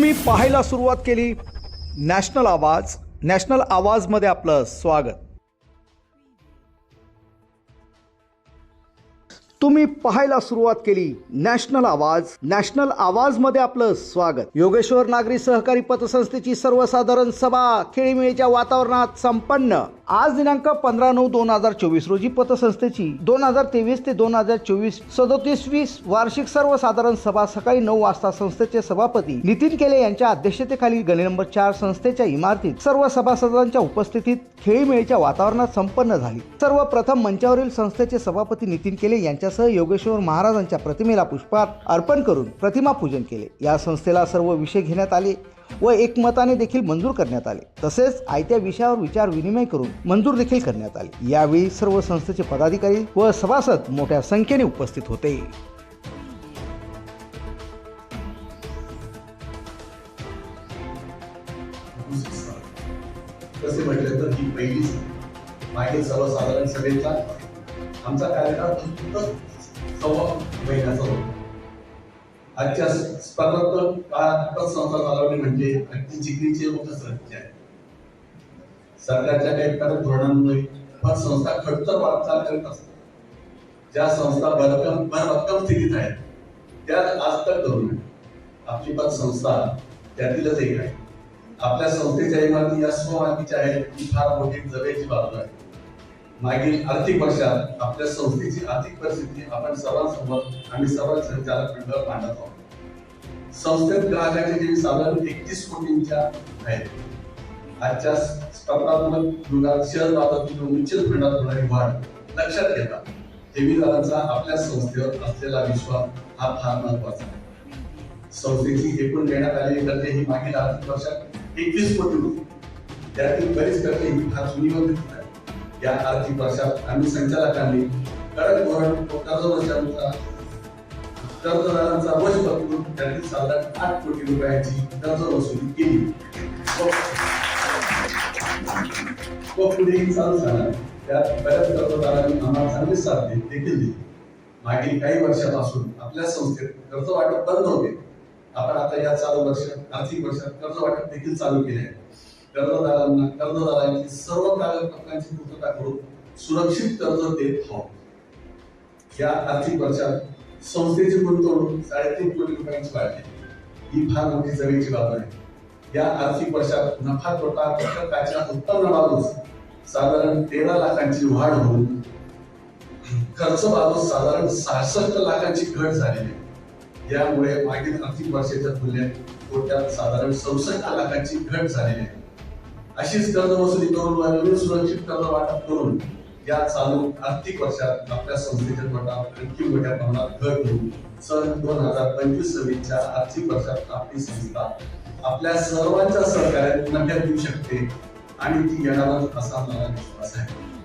तुम्ही पाहायला सुरुवात केली. नॅशनल आवाज नॅशनल आवाजमध्ये आपलं स्वागत. तुम्ही पाहायला सुरुवात केली. नॅशनल आवाज. नॅशनल आवाजमध्ये आपलं स्वागत. योगेश्वर नागरी सहकारी पतसंस्थेची सर्वसाधारण सभा खेळीमेळीच्या वातावरणात संपन्न. आज दिनांक पंधरा नऊ दोन हजार चोवीस रोजी पतसंस्थेची दोन हजार तेवीस ते दोन हजार चोवीस सदोतीसवीस वार्षिक सर्वसाधारण सभा सकाळी नऊ वाजता संस्थेचे सभापती नितीन केले यांच्या अध्यक्षतेखाली गणे नंबर चार संस्थेच्या इमारतीत सर्व सभासदांच्या उपस्थितीत खेळीमेळीच्या वातावरणात संपन्न झाली. सर्वप्रथम मंचावरील संस्थेचे सभापती नितीन केले यांच्या यांच्यासह योगेश्वर महाराजांच्या प्रतिमेला पुष्पात अर्पण करून प्रतिमा पूजन केले. या संस्थेला सर्व विषय घेण्यात आले व एकमताने देखील मंजूर करण्यात आले. तसेच आयत्या विषयावर विचार विनिमय करून मंजूर देखील करण्यात आले. यावेळी सर्व संस्थेचे पदाधिकारी व सभासद मोठ्या संख्येने उपस्थित होते. कसे म्हटले तर ही पहिलीच मागील सर्वसाधारण सभेचा आमचा कार्यकाळ फक्त सव्वा महिन्याचा होता. आजच्या स्पर्धात्मक काळात संस्था चालवणे म्हणजे अगदी जिगरीचे मोठं कसरतीचे आहे. सरकारच्या काही कडक धोरणांमुळे पतसंस्था खडतर वाटचाल करत असतात ज्या संस्था भरकम भरभक्कम स्थितीत आहेत त्या आज तक धरून आपली पण संस्था त्यातीलच एक आहे. आपल्या संस्थेच्या इमारती या स्वमालकीच्या आहेत ही फार मोठी जमेची बाजू आहे. मागील आर्थिक वर्षात आपल्या संस्थेची आर्थिक परिस्थिती आपण सर्वांसमोर आणि सर्व संचालक मंडळ मांडत आहोत. संस्थेत ग्राहकांचे जे साधारण एकतीस कोटींच्या आहेत. आजच्या स्पर्धात्मक युगात शेअर बाजारातील म्युच्युअल फंडात होणारी वाढ लक्षात घेता ठेवीदारांचा आपल्या संस्थेवर असलेला विश्वास हा फार महत्त्वाचा आहे. संस्थेची एकूण देण्यात आलेली कर्जे ही मागील आर्थिक वर्षात एकवीस कोटी होती. त्यातील बरीच कर्जे ही फार सुनियोजित या आर्थिक वर्षात आम्ही संचालकांनी कडक धोरण कर्ज वर्षानुसार कर्जदारांचा वश पकडून त्यांनी साधारण आठ कोटी रुपयांची कर्ज वसुली केली. व पुढेही चालू झाला. त्यात बऱ्याच कर्जदारांनी आम्हाला चांगली साथ देखील दिली. मागील काही वर्षापासून आपल्या संस्थेत कर्ज वाटप बंद होते. आपण आता या चालू वर्ष आर्थिक वर्षात कर्ज वाटप देखील चालू केले आहे. कर्जदारांना कर्जदारांची सर्व कागदपत्रांची पूर्तता करून सुरक्षित कर्ज देत आहोत. या आर्थिक वर्षात संस्थेची गुंतवणूक साडेतीन कोटी रुपयांची वाढली. ही फार मोठी जमेची बाब आहे. या आर्थिक वर्षात नफा तोटा घटकाच्या उत्पन्न साधारण तेरा लाखांची वाढ होऊन खर्च साधारण सहासष्ट लाखांची घट झालेली आहे. यामुळे मागील आर्थिक वर्षाच्या तुलनेत तोट्यात साधारण सदुसष्ट लाखांची घट झालेली आहे. अशीच कर्ज वसुली करून आणि सुरक्षित कर्ज वाटप करून या चालू आर्थिक वर्षात आपल्या संस्थेच्या तोटात आणखी मोठ्या प्रमाणात घर घेऊन सन दोन हजार पंचवीस सव्वीसच्या आर्थिक वर्षात आपली संस्था आपल्या सर्वांच्या सहकार्यात नफ्यात येऊ शकते. आणि ती येणारच असा मला विश्वास आहे.